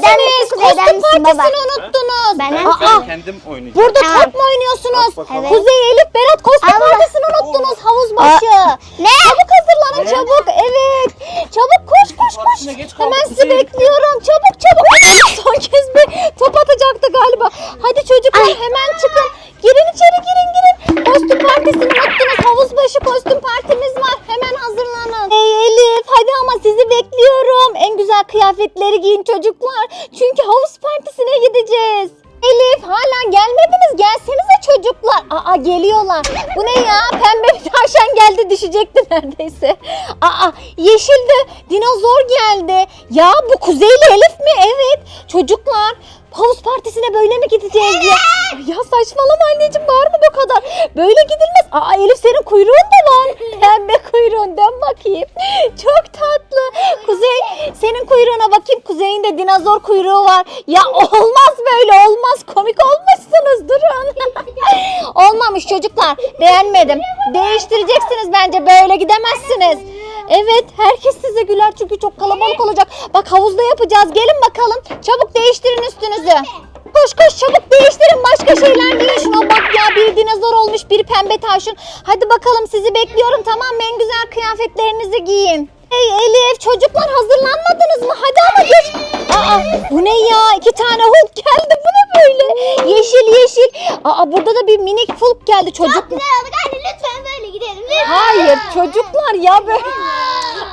misiniz? Kuzey'den Kostüm misin baba? partisini unuttunuz. Benden Aa, misin? Kendim oynayacağım. Burada Tamam. top mu oynuyorsunuz? Bakalım. Evet. Kuzey, Elif, Berat kostüm Allah. partisini unuttunuz havuz başı. Ne? Çabuk hazırlanın Ne? çabuk. Evet. Çabuk koş koş koş. Partisine geç kaldık, Hemen sizi Kuzey. bekliyorum. Çabuk çabuk. Son kez bir top atacaktı galiba. Hadi çocuklar hemen çıkın. Girin içeri girin girin. Kostüm partisini unuttunuz. Havuz başı kostüm partimiz var. Hemen hazırlanın. Hey Elif hadi ama sizi bekliyorum. En güzel kıyafetleri giyin çocuklar. Çünkü havuz partisine gideceğiz. Elif hala gelmediniz. Gelsenize çocuklar. Aa geliyorlar. Bu ne ya? Pembe bir tavşan geldi düşecekti neredeyse. Aa yeşildi. Dinozor geldi. Ya bu Kuzeyli Elif mi? Evet. Çocuklar havuz partisine böyle mi gideceğiz ya? Ya saçmalama anneciğim bağırma bu kadar. Böyle gidilmez. Aa Elif senin kuyruğun da var. Pembe kuyruğun dön bakayım. Çok tatlı. Kuzey senin kuyruğuna bakayım. Kuzey'in de dinozor kuyruğu var. Ya olmaz böyle olmaz. Komik olmuşsunuz durun. Olmamış çocuklar. Beğenmedim. Değiştireceksiniz bence böyle gidemezsiniz. Evet herkes size güler çünkü çok kalabalık olacak. Bak havuzda yapacağız. Gelin bakalım. Çabuk değiştirin üstünüzü. Koş koş çabuk değiştirin başka şeyler giyin şuna bak ya bir dinozor olmuş bir pembe tavşan. Hadi bakalım sizi bekliyorum tamam mı en güzel kıyafetlerinizi giyin. Hey Elif çocuklar hazırlanmadınız mı? Hadi ama geç. Aa bu ne ya? İki tane Hulk geldi. Bu ne böyle? Yeşil yeşil. Aa burada da bir minik Hulk geldi çocuk. Güzel oldu. Anne lütfen böyle gidelim. Lütfen. Hayır çocuklar ya böyle.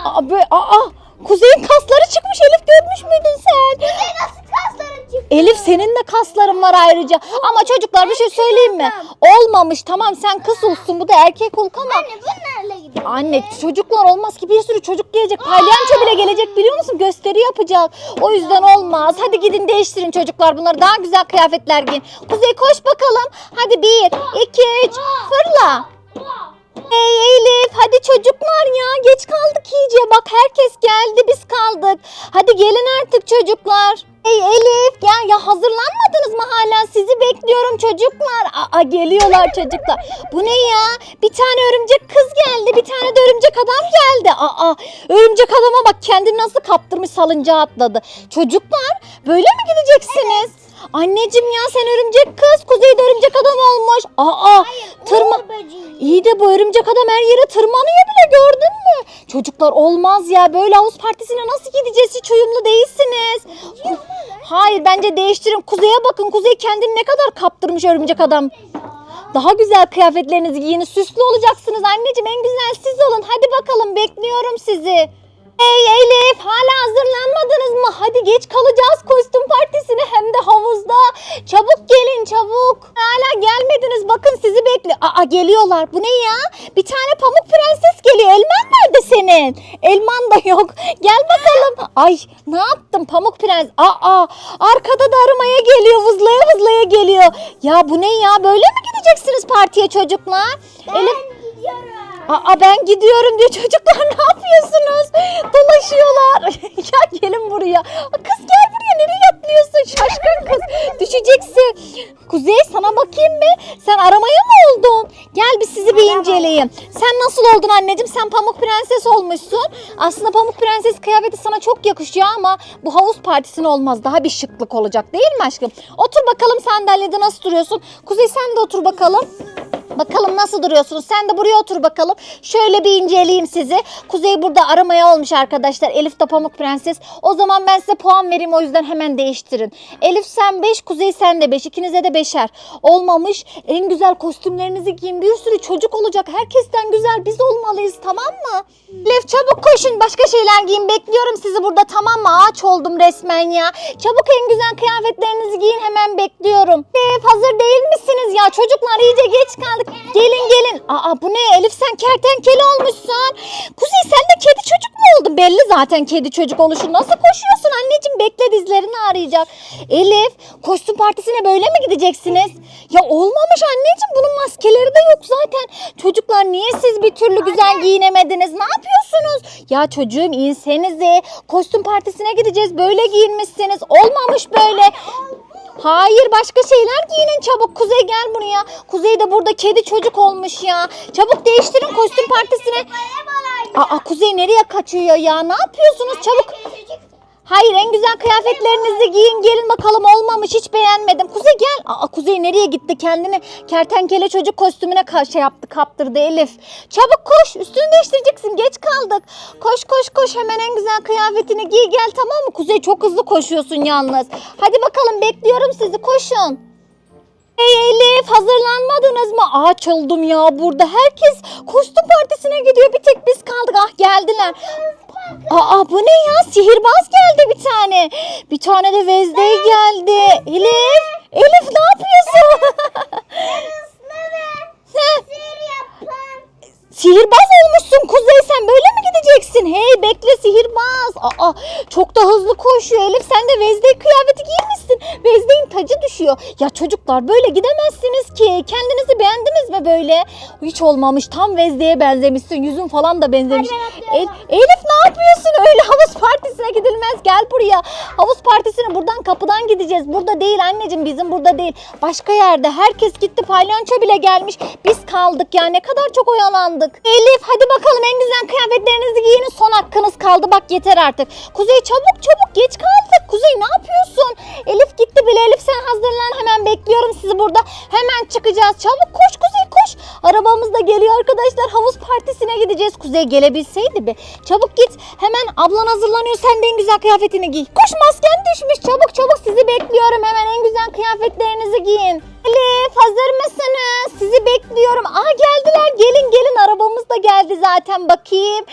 Aa, böyle, aa Kuzey'in kasları çıkmış Elif görmüş müydün sen? Kuzey nasıl kasların çıktı? Elif senin de kasların var ayrıca. Ama çocuklar bir şey söyleyeyim mi? Olmamış tamam sen kız olsun bu da erkek Hulk ama. Anne bunlarla gidelim. Anne çocuklar olmaz ki bir sürü çocuk gelecek. Palyanço bile gelecek biliyor musun? Gösteri yapacak. O yüzden olmaz. Hadi gidin değiştirin çocuklar bunları. Daha güzel kıyafetler giyin. Kuzey koş bakalım. Hadi bir, iki, üç. Fırla. Hey Elif hadi çocuklar ya geç kaldık iyice bak herkes geldi biz kaldık. Hadi gelin artık çocuklar. Hey Elif gel ya hazırlanmadınız mı hala sizi bekliyorum çocuklar. Aa geliyorlar çocuklar. Bu ne ya bir tane örümcek kız geldi bir tane de örümcek adam geldi. Aa örümcek adama bak kendini nasıl kaptırmış salıncağa atladı. Çocuklar böyle mi gideceksiniz? Anneciğim ya sen örümcek kız kuzeyde örümcek adam olmuş. Aa tırma... İyi de bu örümcek adam her yere tırmanıyor bile gördün mü? Çocuklar olmaz ya böyle havuz partisine nasıl gideceğiz hiç uyumlu değilsiniz. Hayır bence değiştirin kuzeye bakın kuzey kendini ne kadar kaptırmış örümcek adam. Daha güzel kıyafetlerinizi giyin süslü olacaksınız anneciğim en güzel siz olun hadi bakalım bekliyorum sizi. Hey Elif hala hazırlanmadınız mı? Hadi geç kalacağız kostüm partisine hem de havuzda. Çabuk gelin çabuk. Hala gelmediniz bakın sizi bekliyor. Aa geliyorlar bu ne ya? Bir tane pamuk prenses geliyor. Elman nerede senin? Elman da yok. Gel bakalım. Ay ne yaptın pamuk prens? Aa arkada da aramaya geliyor vızlaya vızlaya geliyor. Ya bu ne ya böyle mi gideceksiniz partiye çocuklar? Ben Elif gidiyorum. Aa ben gidiyorum diyor çocuklar ne yapıyorsunuz? Dolaşıyorlar. ya gelin buraya. Kız gel buraya nereye atlıyorsun şaşkın kız. Düşeceksin. Kuzey sana bakayım mı? Sen aramaya mı oldun? Gel bir sizi bir inceleyeyim. Sen nasıl oldun anneciğim? Sen pamuk prenses olmuşsun. Aslında pamuk prenses kıyafeti sana çok yakışıyor ama bu havuz partisine olmaz. Daha bir şıklık olacak değil mi aşkım? Otur bakalım sandalyede nasıl duruyorsun? Kuzey sen de otur bakalım. Bakalım nasıl duruyorsunuz? Sen de buraya otur bakalım. Şöyle bir inceleyeyim sizi. Kuzey burada aramaya olmuş arkadaşlar. Elif de Pamuk Prenses. O zaman ben size puan vereyim o yüzden hemen değiştirin. Elif sen 5, Kuzey sen de 5. İkinize de 5'er. Olmamış. En güzel kostümlerinizi giyin. Bir sürü çocuk olacak. Herkesten güzel biz olmalıyız tamam mı? Elif çabuk koşun. Başka şeyler giyin. Bekliyorum sizi burada tamam mı? Ağaç oldum resmen ya. Çabuk en güzel kıyafetlerinizi giyin. Hemen bekliyorum. Elif hazır değil misiniz ya? Çocuklar iyice geç kaldık. Gelin gelin. Aa bu ne Elif sen kertenkele olmuşsun. Kuzey sen de kedi çocuk mu oldun? Belli zaten kedi çocuk oluşun. Nasıl koşuyorsun anneciğim? Bekle dizlerini ağrıyacak. Elif kostüm partisine böyle mi gideceksiniz? Ya olmamış anneciğim bunun maskeleri de yok zaten. Çocuklar niye siz bir türlü güzel giyinemediniz? Ne yapıyorsunuz? Ya çocuğum insenize. Kostüm partisine gideceğiz. Böyle giyinmişsiniz. Olmamış böyle. Hayır başka şeyler giyinin çabuk. Kuzey gel buraya. Kuzey de burada kedi çocuk olmuş ya. Çabuk değiştirin kostüm partisine. Aa Kuzey nereye kaçıyor ya? Ne yapıyorsunuz? Çabuk. Hayır en güzel kıyafetlerinizi giyin gelin bakalım olmamış hiç beğenmedim. Kuzey gel. Aa Kuzey nereye gitti kendini kertenkele çocuk kostümüne şey yaptı kaptırdı Elif. Çabuk koş üstünü değiştireceksin geç kaldık. Koş koş koş hemen en güzel kıyafetini giy gel tamam mı? Kuzey çok hızlı koşuyorsun yalnız. Hadi bakalım bekliyorum sizi koşun. Hey Elif hazırlanmadınız mı? Ağaç oldum ya burada. Herkes kostüm partisine gidiyor. Bir tek biz kaldık. Ah geldiler. Aa bu ne ya? Sihirbaz geldi bir tane. Bir tane de Vezdey geldi. Elif. Elif ne yapıyorsun? Ne? Sihirbaz olmuşsun Kuzey sen böyle mi gideceksin? Bekle sihirbaz. Aa çok da hızlı koşuyor Elif sen de Vezdey kıyafeti giymişsin. Vezdey'in tacı düşüyor. Ya çocuklar böyle gidemezsiniz ki. Kendinizi beğendiniz mi böyle? Hiç olmamış tam Vezdey'e benzemişsin. Yüzün falan da benzemiş. El- Elif ne yapıyorsun öyle havuz partisine gidilmez. Gel buraya. Havuz partisine buradan kapıdan gideceğiz. Burada değil anneciğim bizim burada değil. Başka yerde herkes gitti palyanço bile gelmiş. Biz kaldık ya ne kadar çok oyalandık. Elif hadi bakalım en güzel kıyafetlerinizi giyin. Son hakkınız kaldı bak yeter artık. Kuzey çabuk çabuk geç kaldık. Kuzey ne yapıyorsun? Elif gitti bile Elif sen hazırlan hemen bekliyorum sizi burada. Hemen çıkacağız. Çabuk koş Kuzey koş. Arabamız da geliyor arkadaşlar. Havuz partisine gideceğiz. Kuzey gelebilseydi bir. Çabuk git. Hemen ablan hazırlanıyor. Sen de en güzel kıyafetini giy. Koş masken düşmüş. Çabuk çabuk sizi bekliyorum. Hemen en güzel kıyafetlerinizi giyin. Elif hazır mısınız? Sizi bekliyorum. Aa geldiler. Gelin gelin arabamız da geldi zaten bakayım.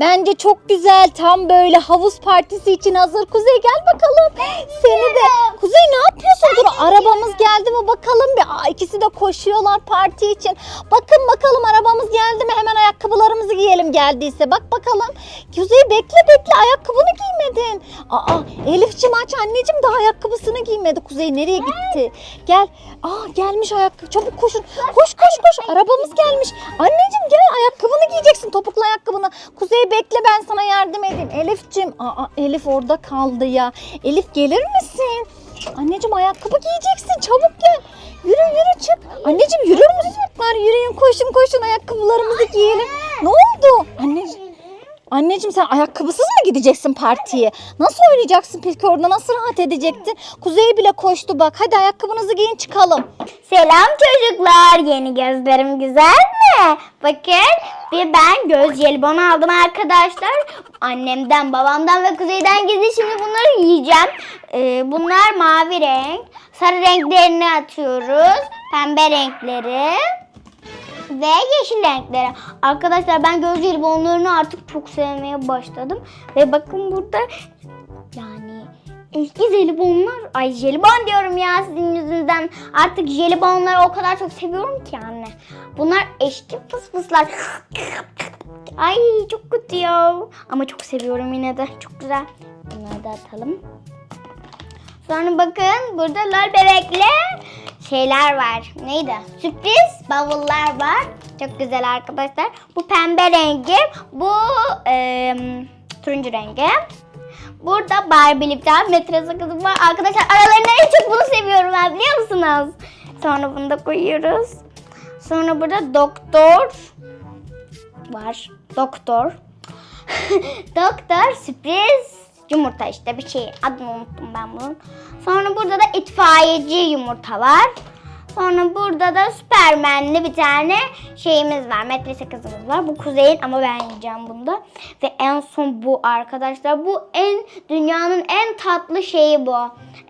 Bence çok güzel. Tam böyle havuz partisi için hazır. Kuzey gel bakalım. Seni de. Kuzey ne yapıyorsun? Dur arabamız geldi mi bakalım bir. Aa, ikisi de koşuyorlar parti için. Bakın bakalım arabamız geldi mi? Hemen ayakkabılarımızı giyelim geldiyse. Bak bakalım. Kuzey bekle bekle ayakkabını giymedin. Aa Elif'cim aç anneciğim daha ayakkabısını giymedi. Kuzey nereye gitti? Gel. Aa gelmiş ayakkabı. Çabuk koşun. Koş koş koş. Arabamız gelmiş. Anneciğim gel ayakkabını giyeceksin. Topuklu ayakkabını. Kuzey bekle ben sana yardım edeyim. Elif'cim. Aa Elif orada kaldı ya. Elif gelir misin? Anneciğim ayakkabı giyeceksin. Çabuk gel. Yürü yürü çık. Anneciğim yürür müsün? Yürüyün koşun koşun ayakkabılarımızı giyelim. Ne oldu? Anneciğim. Anneciğim sen ayakkabısız mı gideceksin partiye? Nasıl oynayacaksın peki orada? Nasıl rahat edecektin? Kuzey bile koştu bak. Hadi ayakkabınızı giyin çıkalım. Selam çocuklar. Yeni gözlerim güzel mi? Bakın bir ben göz jelibonu aldım arkadaşlar. Annemden, babamdan ve kuzeyden gizli şimdi bunları yiyeceğim. Ee, bunlar mavi renk. Sarı renklerini atıyoruz. Pembe renkleri. Ve yeşil renkleri. Arkadaşlar ben göz jelibonlarını artık çok sevmeye başladım. Ve bakın burada yani eski jelibonlar. Ay jelibon diyorum ya sizin yüzünüzden. Artık jelibonları o kadar çok seviyorum ki anne. Bunlar eski fıs. Ay çok kötü ya. Ama çok seviyorum yine de. Çok güzel. Bunları da atalım. Sonra bakın burada lol bebekli şeyler var. Neydi? Sürpriz bavullar var. Çok güzel arkadaşlar. Bu pembe rengi. Bu eee, turuncu rengi. Burada Barbie'li bir tane metre var. Arkadaşlar aralarında en çok bunu seviyorum ben biliyor musunuz? Sonra bunu da koyuyoruz. Sonra burada doktor var. Doktor. doktor sürpriz yumurta işte bir şey. Adını unuttum ben bunun. Sonra burada da itfaiyeci yumurta var. Sonra burada da süpermenli bir tane şeyimiz var. Metre sakızımız var. Bu kuzeyin ama ben yiyeceğim bunu da. Ve en son bu arkadaşlar. Bu en dünyanın en tatlı şeyi bu.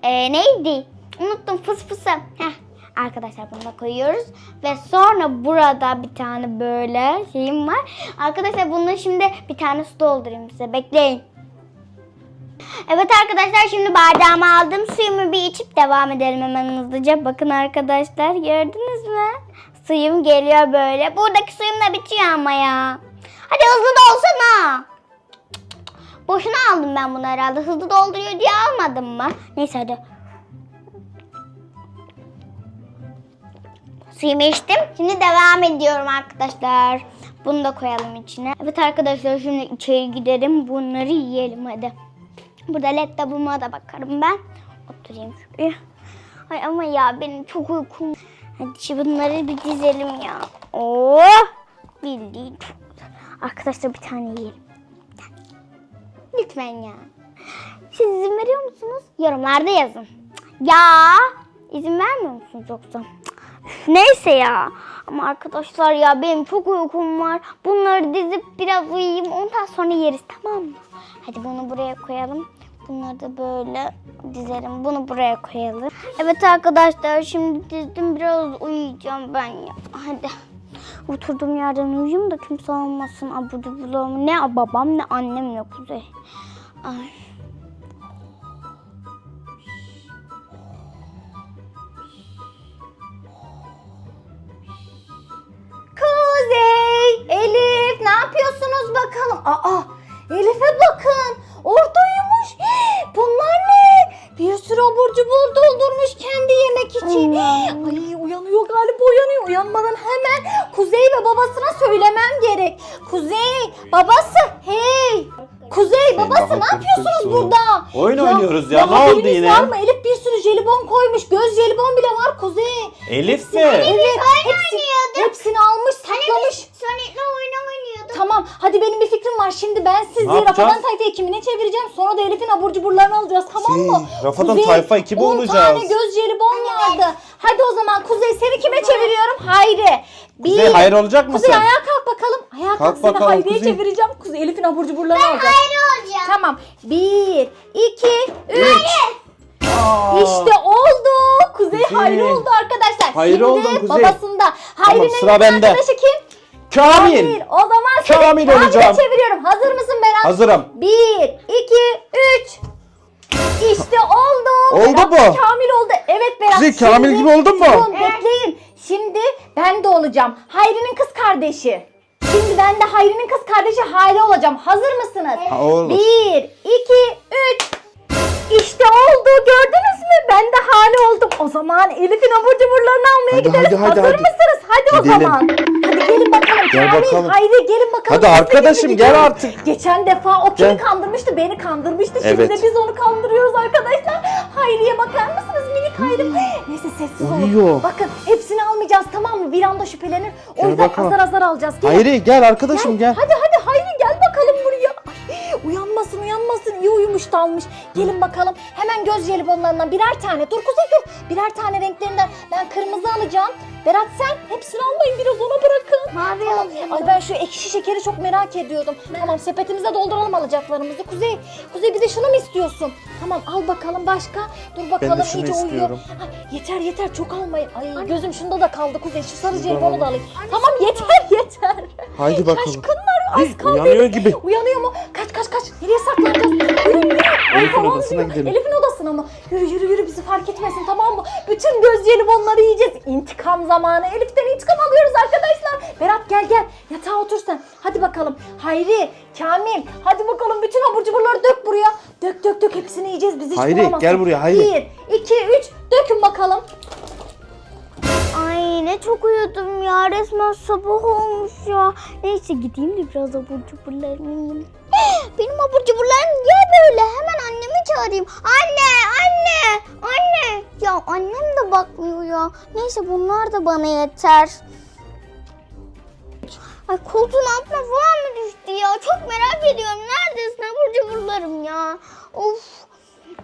Ee, neydi? Unuttum fıs fısı. Heh. Arkadaşlar bunu da koyuyoruz. Ve sonra burada bir tane böyle şeyim var. Arkadaşlar bunu şimdi bir tane su doldurayım size. Bekleyin. Evet arkadaşlar şimdi bardağımı aldım. Suyumu bir içip devam edelim hemen hızlıca. Bakın arkadaşlar gördünüz mü? Suyum geliyor böyle. Buradaki suyum da bitiyor ama ya. Hadi hızlı dolsana. Boşuna aldım ben bunu herhalde. Hızlı dolduruyor diye almadım mı? Neyse hadi. Suyumu içtim. Şimdi devam ediyorum arkadaşlar. Bunu da koyalım içine. Evet arkadaşlar şimdi içeri gidelim. Bunları yiyelim hadi. Burada led tabuma da bakarım ben. Oturayım şuraya. Ay ama ya benim çok uykum. Hadi şimdi bunları bir dizelim ya. Oh! Bildiğin çok güzel. Arkadaşlar bir tane yiyelim. Lütfen ya. Siz izin veriyor musunuz? Yorumlarda yazın. Ya izin vermiyor musunuz yoksa? Neyse ya. Ama arkadaşlar ya benim çok uykum var. Bunları dizip biraz uyuyayım. Ondan sonra yeriz tamam mı? Hadi bunu buraya koyalım. Bunları da böyle dizelim. Bunu buraya koyalım. Evet arkadaşlar şimdi dizdim biraz uyuyacağım ben ya. Hadi. Oturduğum yerden uyuyayım da kimse olmasın. Abur cuburlarımı ne babam ne annem ne kuzey. Ay. Kuzey, Elif ne yapıyorsunuz bakalım? Aa, Elif'e bakın. Orada sürü abur cubur doldurmuş kendi yemek için. Ay uyanıyor galiba uyanıyor. Uyanmadan hemen Kuzey ve babasına söylemem gerek. Kuzey, babası hey. Kuzey, babası ne yapıyorsunuz burada? Oyun oynuyoruz ya, ne haberiniz oldu yine? Var mı? Elif bir sürü jelibon koymuş. Göz jelibon bile var Kuzey. Elif mi? Evet, hepsi, hepsini almış, saklamış. Sonic'le oyun Tamam hadi benim bir fikrim var. Şimdi ben sizi Ne yapacağız? Rafadan Tayfa ekibine çevireceğim. Sonra da Elif'in abur cuburlarını alacağız tamam mı? Şey, Rafadan Tayfa ekibi 10 olacağız. tane göz jelibon vardı. Hadi o zaman Kuzey seni kime çeviriyorum? Hayri. Bir. Kuzey hayır olacak mısın? Kuzey ayağa kalk bakalım. Ayağa kalk, Kalk seni bakalım Hayri'ye Kuzey. çevireceğim. Kuzey Elif'in abur cuburlarını alacağız. olacağım. Tamam. Bir, iki, üç. Aa, İşte oldu. Kuzey Kuzey. Hayri oldu arkadaşlar. Hayri Şimdi oldun Kuzey. babasında. Hayri'nin sıra bende. arkadaşı kim? Kamil. O zaman seni Kamil Kamil'e olacağım. çeviriyorum. Hazır mısın Berat? Hazırım. Bir, iki, üç. İşte oldu. Oldu Berat da Kamil oldu. Evet Berat. Kuzey, Kamil gibi oldun mu? Durun, bekleyin. Şimdi ben de olacağım. Hayri'nin kız kardeşi. Şimdi ben de Hayri'nin kız kardeşi Hayri olacağım. Hazır mısınız? Ha, olur. Bir, iki, üç. İşte oldu. Gördünüz mü? Ben de Hale oldum. O zaman Elif'in abur cuburlarını almaya Hadi, gideriz. hadi, hadi, Hazır hadi. mısınız? Hadi o Gidelim. zaman. Gel bakalım. Hayri gelin bakalım. Hadi arkadaşım, gel artık. Geçen defa o kimi Gel. kandırmıştı? Beni kandırmıştı. Şimdi Evet. de biz onu kandırıyoruz arkadaşlar. Hayri'ye bakar mısınız minik Hayri? Neyse sessiz olun. Uyuyor. Bakın hepsini almayacağız tamam mı? Bir anda şüphelenir. O Gel yüzden bakalım. azar azar alacağız. Gelin. Hayri gel arkadaşım gel. Hadi hadi Hayri gel uyanmasın iyi uyumuş dalmış. Gelin bakalım hemen göz jelibonlarından birer tane. Dur Kuzey dur. Birer tane renklerinden ben kırmızı alacağım. Berat sen hepsini almayın biraz ona bırakın. Mavi Tamam. alayım. Ay ben şu ekşi şekeri çok merak ediyordum. Tamam sepetimize dolduralım alacaklarımızı. Kuzey, Kuzey bize şunu mu istiyorsun? Tamam al bakalım başka. Dur bakalım şunu iyice uyuyor. istiyorum. Ay, yeter yeter çok almayın. Ay gözüm şunda da kaldı Kuzey. Şu sarı jelibonu da alayım. Tamam yeter yeter. Haydi bakalım. Şaşkınlar az kaldı. uyanıyor gibi. Uyanıyor mu? Kaç kaç kaç. Nereye saklanacağız? Yürü yürü. Elif'in falan odasına diyor. gidelim. Elif'in odasına mı? Yürü yürü yürü bizi fark etmesin tamam mı? Bütün göz jelibonları yiyeceğiz. İntikam zamanı. Elif'ten intikam alıyoruz arkadaşlar. Berat gel gel. Yatağa otur sen. Hadi bakalım. Hayri, Kamil. Hadi bakalım bütün abur cuburları dök buraya. Dök dök dök hepsini yiyeceğiz. Bizi hiç Hayri, bulamazsın. gel buraya, Hayri. Bir, iki, üç. Dökün bakalım. Ay ne çok uyudum ya. Resmen sabah olmuş ya. Neyse gideyim de biraz abur cuburlarımı yiyeyim. Benim abur cuburlarım niye böyle? Hemen annemi çağırayım. Anne, anne, anne. Ya annem de bakmıyor ya. Neyse bunlar da bana yeter. Ay koltuğun altına falan mı düştü ya? Çok merak ediyorum. Neredesin abur cuburlarım ya? Of.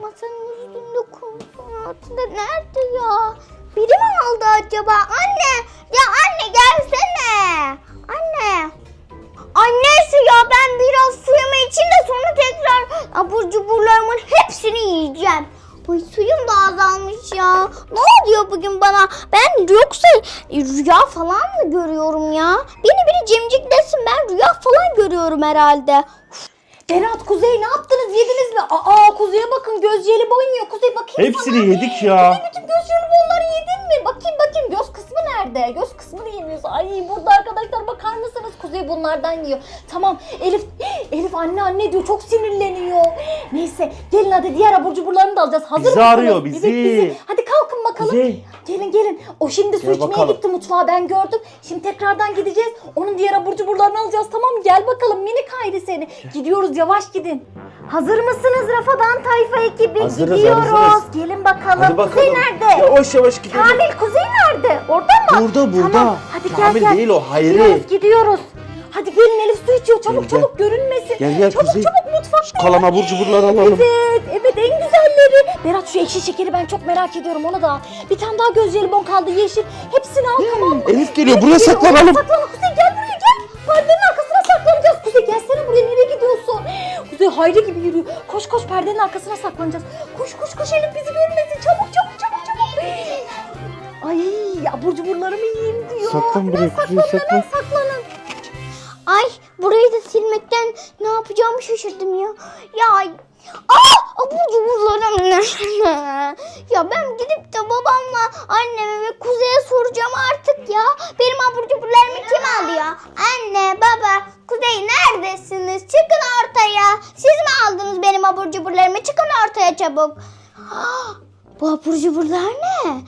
Masanın üstünde koltuğun altında nerede ya? Biri mi aldı acaba? Anne! Ya anne gelsene! Anne! Annesi ya ben biraz suyumu içeyim de sonra tekrar abur cuburlarımın hepsini yiyeceğim. Ay suyum da azalmış ya. Ne oluyor bugün bana? Ben yoksa rüya falan mı görüyorum ya? Beni biri cimciklesin ben rüya falan görüyorum herhalde. Berat, Kuzey ne yaptınız? Yediniz mi? Aa Kuzey'e bakın göz jelibon yiyor. Kuzey bakayım Hepsini sana. yedik ya. Bütün nerede? Göz kısmını yemiyorsun. Ay burada arkadaşlar bakar mısınız? Kuzey bunlardan yiyor. Tamam Elif Elif anne anne diyor çok sinirleniyor. Neyse gelin hadi diğer abur cuburlarını da alacağız. Hazır Bizi mısınız? arıyor, bizi. Evet, Hadi bakalım. Kuzey. Gelin gelin. O şimdi su Gel içmeye bakalım. gitti mutfağa ben gördüm. Şimdi tekrardan gideceğiz. Onun diğer abur cuburlarını alacağız tamam mı? Gel bakalım minik haydi seni. Gidiyoruz yavaş gidin. Hazır mısınız Rafadan Tayfa ekibi? Hazırız, Gidiyoruz. hazırız. Gelin bakalım. Hadi bakalım. Kuzey nerede? Yavaş yavaş gidelim. Kamil Kuzey nerede? Orada mı? Burada, burada. Tamam. Hadi gel Kamil gel. değil o, Hayri. Gidiyoruz gidiyoruz. Hadi gelin Elif su içiyor. Çabuk Gel, gel. çabuk görünmesin. Gel, gel çabuk Kuzey. çabuk mutfakta. Kalan abur cuburları alalım. Evet Evet en güzelleri. Berat şu ekşi şekeri ben çok merak ediyorum onu da. Bir tane daha göz jelibon kaldı yeşil. Hepsini al tamam mı? Elif geliyor buraya geliyor, saklanalım. Saklan Kuzey gel buraya gel. Perdenin arkasına saklanacağız. Kuzey gelsene buraya nereye gidiyorsun? Kuzey Hayri gibi yürüyor. Koş koş perdenin arkasına saklanacağız. Koş koş koş Elif bizi görmesin. Çabuk çabuk çabuk çabuk. Ay abur cuburlarımı yiyeyim diyor. Saklan buraya, Kuzey, saklanın, hemen saklan. saklanın. Ay burayı da silmekten ne yapacağımı şaşırdım ya. Ya Aa! Abur cuburlarım Ya ben gidip de babamla anneme ve kuzeye soracağım artık ya. Benim abur cuburlarımı kim aldı ya? Anne, baba, kuzey neredesiniz? Çıkın ortaya. Siz mi aldınız benim abur cuburlarımı? Çıkın ortaya çabuk. Bu abur cuburlar ne?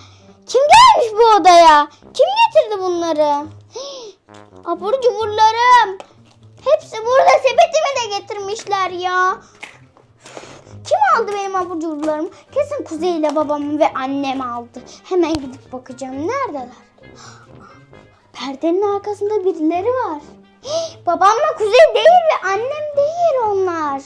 Kim gelmiş bu odaya? Kim getirdi bunları? Abur cuburlarım. Hepsi burada sepetime de getirmişler ya. Kim aldı benim abur cuburlarımı? Kesin Kuzey ile babam ve annem aldı. Hemen gidip bakacağım. Neredeler? Perdenin arkasında birileri var. Babamla Kuzey değil ve annem değil onlar.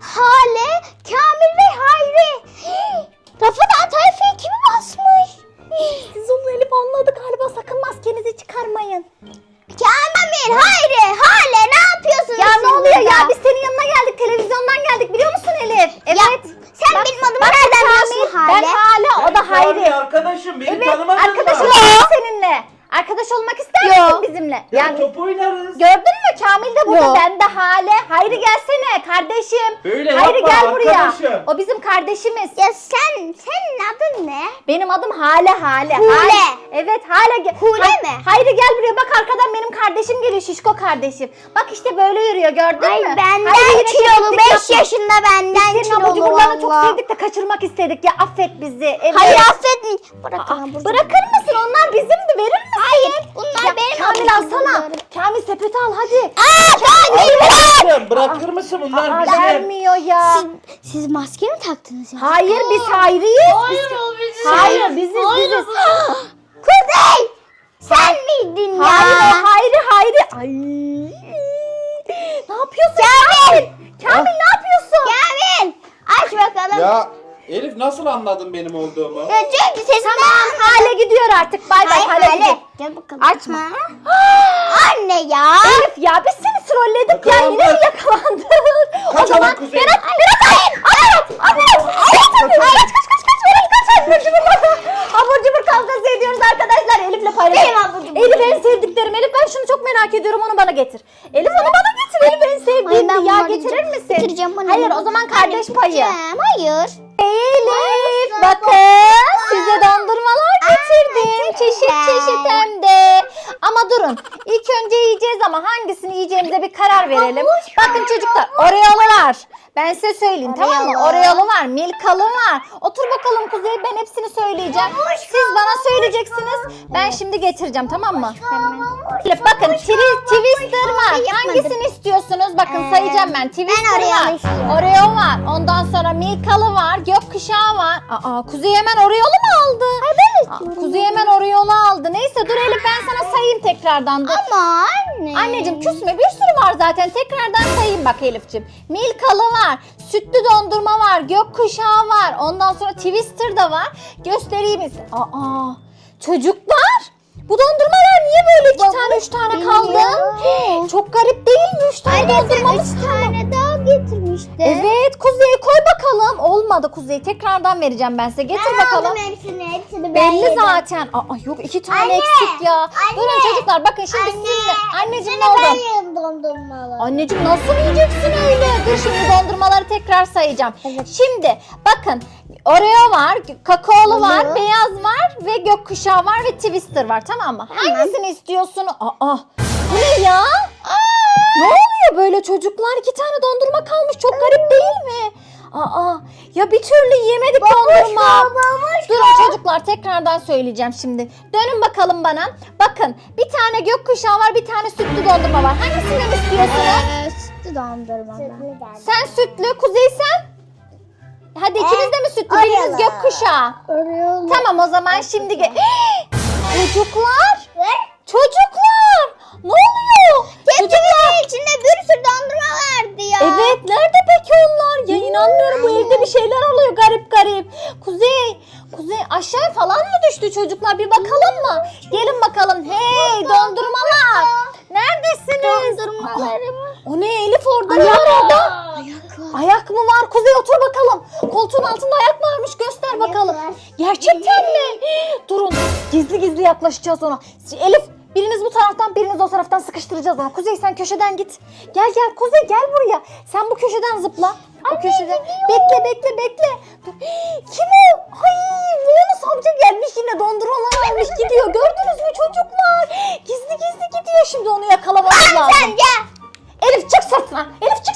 Hale, Kamil ve Hayri. Hii, Rafa da tayfayı kimi basmış? Siz onu Elif anladı galiba sakın maskenizi çıkarmayın. Kamil, Hayri, Hale ne yapıyorsunuz Ya ne oluyor burada? ya biz senin yanına geldik televizyondan geldik biliyor musun Elif? Evet. Ya, sen benim adımı nereden biliyorsun Ben Hale? Hale o da Hayri. arkadaşım beni Evet tanımadın arkadaş mı? olmak seninle. Arkadaş olmak ister misin bizimle? Ya Yani top oynarız. gördün mü Kamil de burada Yok. ben de Hale. Hayri gelsene kardeşim. Böyle Hayri yapma gel buraya. arkadaşım. O bizim kardeşimiz. Ya sen, senin adın ne? Benim adım Hale Hale. Hule. Hale. Evet Hale. gel- Hule Hay- mi? Hayri gel buraya bak arkadan benim kardeşim geliyor şişko kardeşim. Bak işte böyle yürüyor gördün Ay mü? benden Hayri yine kilolu, temizlik 5 yapma. yaşında benden Senin kilolu abur cuburlarını çok valla. sevdik de kaçırmak istedik ya affet bizi. Evet. Hayır affetmeyin. Bırakın Aa, bırakır mısın? Onlar bizimdi. Verir misin? Hayır, bunlar Ya, benim Kamil abur alsana. Kamil sepeti al hadi. Aa Kamil bırak. Arkadaşım bırakır mısın bunlar Aa, bizim? vermiyor ya. Siz, siz maske mi taktınız ya? Hayır biz Hayri'yiz. Biz- Hayır biziz biziz. Kuzey! Sen miydin ya? Hayır o Hayri Hayri. Ay. Ne yapıyorsun Kamil? Kamil ne yapıyorsun? Kamil! Aç bakalım. Ya Elif nasıl anladın benim olduğumu? Ya çünkü sesinden Tamam Hale gidiyor artık. Bay bay Hayır, Hale Hale. gidiyor. Gel bakalım. Açma. Anne ya. Elif ya biz seni trolledik ya yine mi Yakalandık. yakalandık? o Kaç zaman? Berat, Berat hayır. Berat, Berat. Berat kaç kaç kaç kaç Berat kaç abur cubur. Abur cubur kavgası ediyoruz arkadaşlar Elif'le paylaşalım. Benim abur cuburum. Elif en sevdiklerim. Elif ben şunu çok merak ediyorum onu bana getir. Elif onu bana getir. Elif en sevdiğim Ay, ben ya getirir misin? Getireceğim bana. Hayır o zaman kardeş payı. Hayır. Elif bakın size dondurmalar getirdim. Çeşit çeşit hem de. Ama durun ilk önce yiyeceğiz ama hangisini yiyeceğimize bir karar verelim. Bakın çocuklar Oreo'lu var. Ben size söyleyeyim tamam mı? Oreo'lu. Var, Milka'lı var. Otur bakalım Kuzey ben hepsini söyleyeceğim. Siz bana söyleyeceksiniz. Ben şimdi getireceğim tamam mı? Bakın twi- Twister var. Hangisini istiyorsunuz? Bakın Ee, sayacağım ben. Twister var. Oreo var. Ondan sonra Milkalı var. Gökkuşağı var. Aa, Kuzey hemen Oreo'lu mu dur Elif ben sana sayayım tekrardan. Dur. Ama anne. Anneciğim küsme bir sürü var zaten. Tekrardan sayayım bak Elif'ciğim. Milkalı var. Sütlü dondurma var. Gökkuşağı var. Ondan sonra Twister da var. Göstereyim mi? Aa, çocuklar. Bu dondurmalar niye böyle iki tane üç tane kaldı? Çok garip değil mi? Üç tane Anne dondurmamız üç tane daha getirmiştin. Evet Kuzey koy bakalım. Olmadı Kuzey. Tekrardan vereceğim ben size. Getir Ben bakalım. aldım hepsini, hepsini ben Belli yedim. zaten. Aa yok iki tane Anne, eksik ya. anne, Durun çocuklar bakın şimdi Anne, sizinle. Anneciğim ne ben oldu? yedim dondurmaları. Anneciğim nasıl yiyeceksin öyle? Dur şimdi dondurmaları tekrar sayacağım. Evet. Şimdi bakın Oreo var, kakaolu var, Oreo. beyaz var ve gökkuşağı var ve twister var tamam mı? Hangisini istiyorsun? Aa bu ne ya? Ne böyle çocuklar? İki tane dondurma kalmış. Çok garip değil mi? Aa ya bir türlü yemedik dondurma. Durun çocuklar tekrardan söyleyeceğim şimdi. Dönün bakalım bana. Bakın bir tane gökkuşağı var bir tane sütlü dondurma var. Hangisinden istiyorsunuz? Ee, sütlü dondurma. Sen sütlü, Kuzey sen? Hadi ikiniz de mi sütlü? Biriniz gökkuşağı. Oreo'lu. Tamam o zaman şimdi ge- Çocuklar! Çocuklar! Ne oluyor? Tepsimin içinde bir sürü dondurma vardı ya. Evet nerede peki onlar? Ya inanmıyorum bu evde bir şeyler aşağıya falan mı düştü çocuklar? Bir bakalım mı? Gelin bakalım. Hey dondurmalar. Neredesiniz? Dondurmalarım. O ne Elif orada ne var orada? Ayak mı var? Kuzey otur bakalım. Koltuğun altında ayak varmış göster bakalım. Gerçekten mi? Durun gizli gizli yaklaşacağız ona. Elif biriniz bu taraftan biriniz o taraftan sıkıştıracağız onu. Kuzey sen köşeden git. Gel gel Kuzey gel buraya. Sen bu köşeden zıpla. O köşeden. Bekle bekle bekle. Dur. Kim o? Ay Bonus amca gelmiş yine dondurmalar almış gidiyor. Gördünüz mü çocuklar? Gizli gizli gidiyor şimdi onu yakalamamız lazım. Sen gel. Elif çık sırtına. Elif. Çık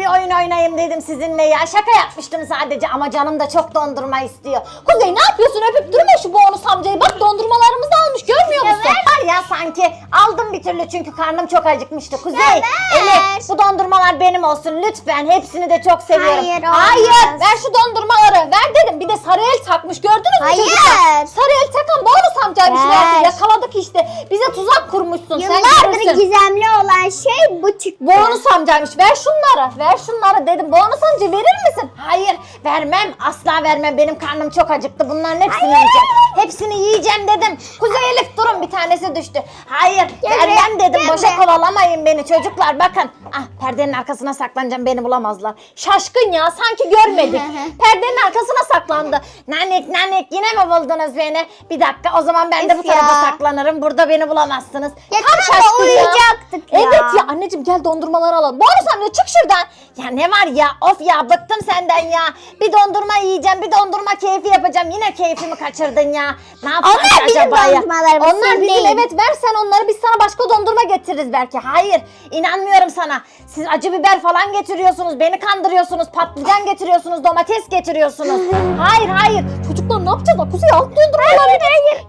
bir oyun oynayayım dedim sizinle ya. Şaka yapmıştım sadece ama canım da çok dondurma istiyor. Kuzey ne yapıyorsun? Öpüp durma şu bonus amcayı. Bak görmüyor Var ya sanki. Aldım bir türlü çünkü karnım çok acıkmıştı. Kuzey, ver. Elif bu dondurmalar benim olsun lütfen. Hepsini de çok seviyorum. Hayır, Hayır olmaz. ver şu dondurmaları. Ver dedim. Bir de sarı el takmış gördünüz mü Hayır. çocuklar? Sarı el takan bonus amcaymış Ver. Yakaladık işte. Bize tuzak kurmuşsun. Sen Yıllardır görürsün. gizemli olan şey bu çıktı. Bonus amcaymış. Ver şunları. Ver şunları dedim. Bonus amca verir misin? Hayır vermem. Asla vermem. Benim karnım çok acıktı. Bunların hepsini yiyeceğim. Hepsini yiyeceğim dedim. Kuzey Elif durun bir tanesi düştü. Hayır Gel vermem be, dedim. Boşa be. kovalamayın beni çocuklar. Bakın. Ah perdenin arkasına saklanacağım. Beni bulamazlar. Şaşkın ya. Sanki görmedik. perdenin arkasına saklandı. Nanik nanik yine mi buldunuz beni? Bir dakika o zaman ben de bu tarafa ya. saklanırım. Burada beni bulamazsınız. Ya Tam şaşkın ya. uyuyacaktık ya. Evet ya anneciğim gel dondurmaları alalım. Bonus amca çık şuradan. Ya ne var ya of ya bıktım senden ya. Bir dondurma yiyeceğim bir dondurma keyfi yapacağım. Yine keyfimi kaçırdın ya. Ne yapsak Onlar bizim acaba ya? dondurmalarımız, Onlar bizim değil. evet ver sen onları biz sana başka dondurma getiririz belki. Hayır inanmıyorum sana. Siz acı biber falan getiriyorsunuz. Beni kandırıyorsunuz. Patlıcan getiriyorsunuz. Domates getiriyorsunuz. hayır hayır. Çocuklar ne yapacağız? Kuzey alt dondurmaları.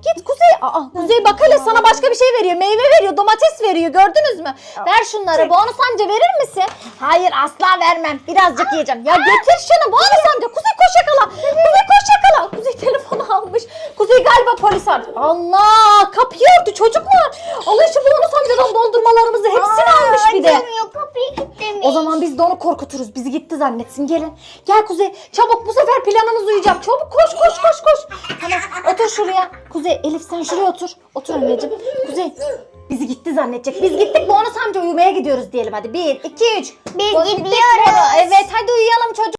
Git Kuzey. Aa, Kuzey bak hele sana başka bir şey veriyor. Meyve veriyor. Domates veriyor. Gördünüz mü? Ver şunları. Bonus amca verir misin? Hayır asla vermem. Birazcık yiyeceğim. Ya getir şunu. Bonus amca. Kuzey koş yakala. Kuzey koş yakala. Kuzey telefonu almış. Kuzey galiba polis aradı. Allah kapıyı örtü çocuklar. Alın şu bonus amcadan dondurmalarımızı. Hepsini almış bir de. Açamıyor kapıyı kilitlemiş. O zaman biz de onu korkuturuz. Bizi gitti zannetsin. Gelin. Gel Kuzey. Çabuk bu sefer planımız uyacak. Çabuk koş koş koş koş. Tamam otur şuraya. Kuzey Elif sen şuraya otur. Otur anneciğim. Kuzey. Bizi gitti zannedecek. Biz gittik bonus amca uyumaya gidiyoruz diyelim hadi. Bir, iki, üç. Biz gidiyoruz. Evet hadi uyuyalım çocuk.